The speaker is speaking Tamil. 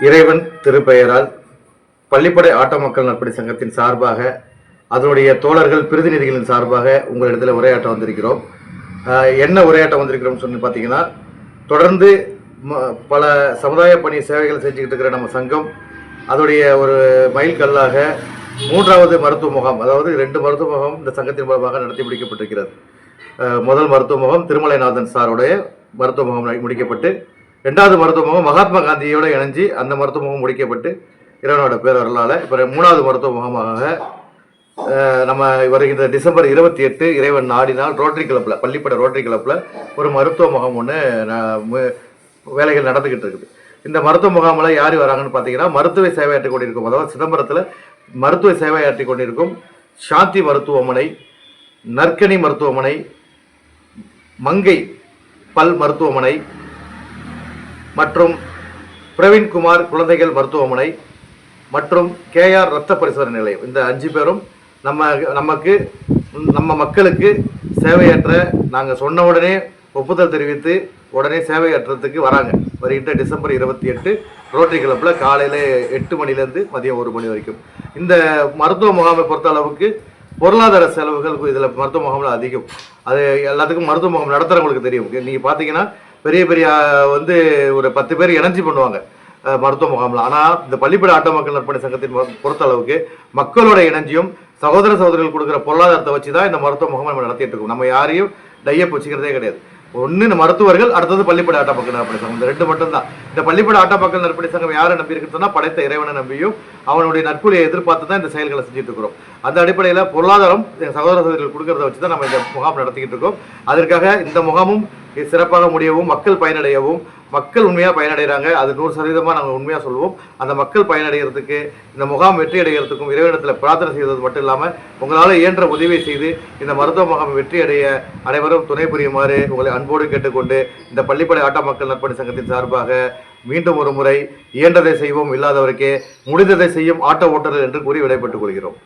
இறைவன் திருப்பெயரால் பள்ளிப்படை ஆட்ட மக்கள் நற்பணி சங்கத்தின் சார்பாக அதனுடைய தோழர்கள் பிரதிநிதிகளின் சார்பாக உங்களிடத்தில் உரையாற்ற வந்திருக்கிறோம். என்ன உரையாட்ட வந்திருக்கிறோம்னு சொல்லி பார்த்தீங்கன்னா தொடர்ந்து ம- பல சமுதாய பணி சேவைகள் செஞ்சுக்கிட்டு இருக்கிற நம்ம சங்கம் அதோடைய ஒரு மைல்கல்லாக மூன்றாவது மருத்துவ முகாம் அதாவது ரெண்டு மருத்துவ முகாம் இந்த சங்கத்தின் மூலமாக நடத்தி முடிக்கப்பட்டிருக்கிறது. முதல் மருத்துவ முகாம் திருமலைநாதன் சாருடைய மருத்துவ முகாம் முடிக்கப்பட்டு ரெண்டாவது மருத்துவமுகம் மகாத்மா காந்தியோட இணைஞ்சு அந்த மருத்துவமுகம் முடிக்கப்பட்டு இறைவனோட பேரர்களால் இப்போ மூணாவது மருத்துவ முகாமாக நம்ம வருகின்ற டிசம்பர் இருபத்தி எட்டு இறைவன் நாடினால் ரோட்டரி கிளப்பில் பள்ளிப்பட ரோட்டரி கிளப்பில் ஒரு மருத்துவ முகாம் ஒன்று வேலைகள் நடந்துக்கிட்டு இருக்குது. இந்த மருத்துவ முகாமில் யார் வராங்கன்னு பார்த்தீங்கன்னா மருத்துவ சேவையாற்றி கொண்டிருக்கும் அதாவது சிதம்பரத்தில் மருத்துவ சேவையாற்றி கொண்டிருக்கும் சாந்தி மருத்துவமனை நற்கனி மருத்துவமனை மங்கை பல் மருத்துவமனை மற்றும் பிரவீன்குமார் குழந்தைகள் மருத்துவமனை மற்றும் கேஆர் ரத்த பரிசோதனை நிலையம். இந்த அஞ்சு பேரும் நம்ம நமக்கு நம்ம மக்களுக்கு சேவையாற்ற நாங்கள் சொன்ன உடனே ஒப்புதல் தெரிவித்து உடனே சேவையாற்றுறதுக்கு வராங்க. வருகின்ற டிசம்பர் இருபத்தி எட்டு ரோட்டரி கிளப்பில் காலையில் எட்டு மணிலேருந்து மதியம் ஒரு மணி வரைக்கும். இந்த மருத்துவ முகாமை பொறுத்த அளவுக்கு பொருளாதார செலவுகள் இதில் மருத்துவ முகாமில் அதிகம். அது எல்லாத்துக்கும் மருத்துவ முகாம் நடத்துகிறவங்களுக்கு தெரியும். நீங்கள் பார்த்தீங்கன்னா பெரிய பெரிய வந்து ஒரு பத்து பேர் எனர்ஜி பண்ணுவாங்க மருத்துவ முகாமில். ஆனால் இந்த பள்ளிப்பட ஆட்ட மக்கள் நற்பணி சங்கத்தின் பொ- பொறுத்த அளவுக்கு மக்களோட இணைஞ்சியும் சகோதர சகோதரிகள் கொடுக்குற பொருளாதாரத்தை வச்சு தான் இந்த மருத்துவ முகாமை நம்ம நடத்திட்டு இருக்கோம். நம்ம யாரையும் டையப் வச்சுக்கிறதே கிடையாது. ஒன்று இந்த மருத்துவர்கள் அடுத்தது பள்ளிப்பட ஆட்ட மக்கள் நற்பணி சங்கம். இந்த ரெண்டு மட்டும்தான். இந்த பள்ளிப்பட ஆட்ட மக்கள் நற்பணி சங்கம் யாரை நம்பி இருக்குதுன்னா படைத்த இறைவனை நம்பியும் அவனுடைய நற்புலியை எதிர்பார்த்து தான் இந்த செயல்களை செஞ்சுட்டு இருக்கிறோம். அந்த அடிப்படையில் பொருளாதாரம் சகோதர சகோதரிகள் கொடுக்கறத வச்சு தான் நம்ம இந்த முகாம் நடத்திக்கிட்டு இருக்கோம். அதற்காக இந்த முகாமும் இது சிறப்பாக முடியவும் மக்கள் பயனடையவும் மக்கள் உண்மையாக பயனடைகிறாங்க அது நூறு சதவீதமாக நாங்கள் உண்மையாக சொல்லுவோம். அந்த மக்கள் பயனடைகிறதுக்கு இந்த முகாம் வெற்றி அடைகிறதுக்கும் இறைவனத்தில் பிரார்த்தனை செய்வது மட்டும் இல்லாமல் உங்களால் இயன்ற உதவியை செய்து இந்த மருத்துவ முகாம் வெற்றி அடைய அனைவரும் துணை புரியுமாறு உங்களை அன்போடு கேட்டுக்கொண்டு இந்த பள்ளிப்படை ஆட்ட மக்கள் நற்பணி சங்கத்தின் சார்பாக மீண்டும் ஒரு முறை இயன்றதை செய்வோம் இல்லாதவருக்கே முடிந்ததை செய்யும் ஆட்ட ஓட்டர்கள் என்று கூறி விடைபெற்றுக் கொள்கிறோம்.